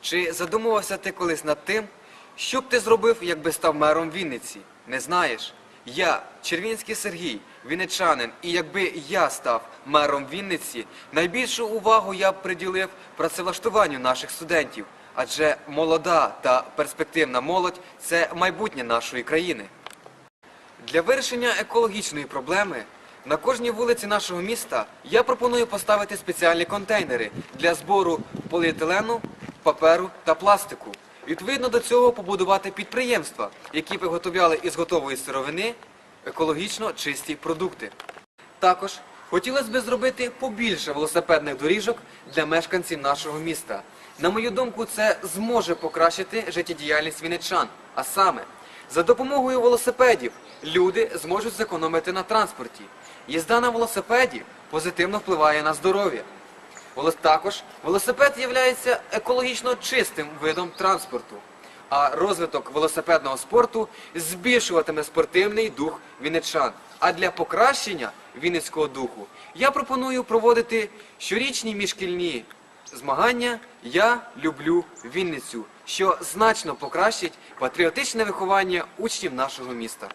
Чи задумувався ти колись над тим, що б ти зробив, якби став мером Вінниці? Не знаєш? Я, Червінський Сергій, вінничанин, і якби я став мером Вінниці, найбільшу увагу я б приділив працевлаштуванню наших студентів, адже молода та перспективна молодь це майбутнє нашої країни. Для вирішення екологічної проблеми на кожній вулиці нашого міста я пропоную поставити спеціальні контейнери для збору поліетилену, паперу та пластику. Відповідно до цього побудувати підприємства, які виготовляли із готової сировини екологічно чисті продукти. Також хотілося б зробити побільше велосипедних доріжок для мешканців нашого міста. На мою думку, це зможе покращити життєдіяльність вінничан. А саме, за допомогою велосипедів люди зможуть зекономити на транспорті. Їзда на велосипеді позитивно впливає на здоров'я. Також велосипед є екологічно чистим видом транспорту, а розвиток велосипедного спорту збільшуватиме спортивний дух вінничан. А для покращення вінницького духу я пропоную проводити щорічні міжшкільні змагання Я люблю Вінницю, що значно покращить патріотичне виховання учнів нашого міста.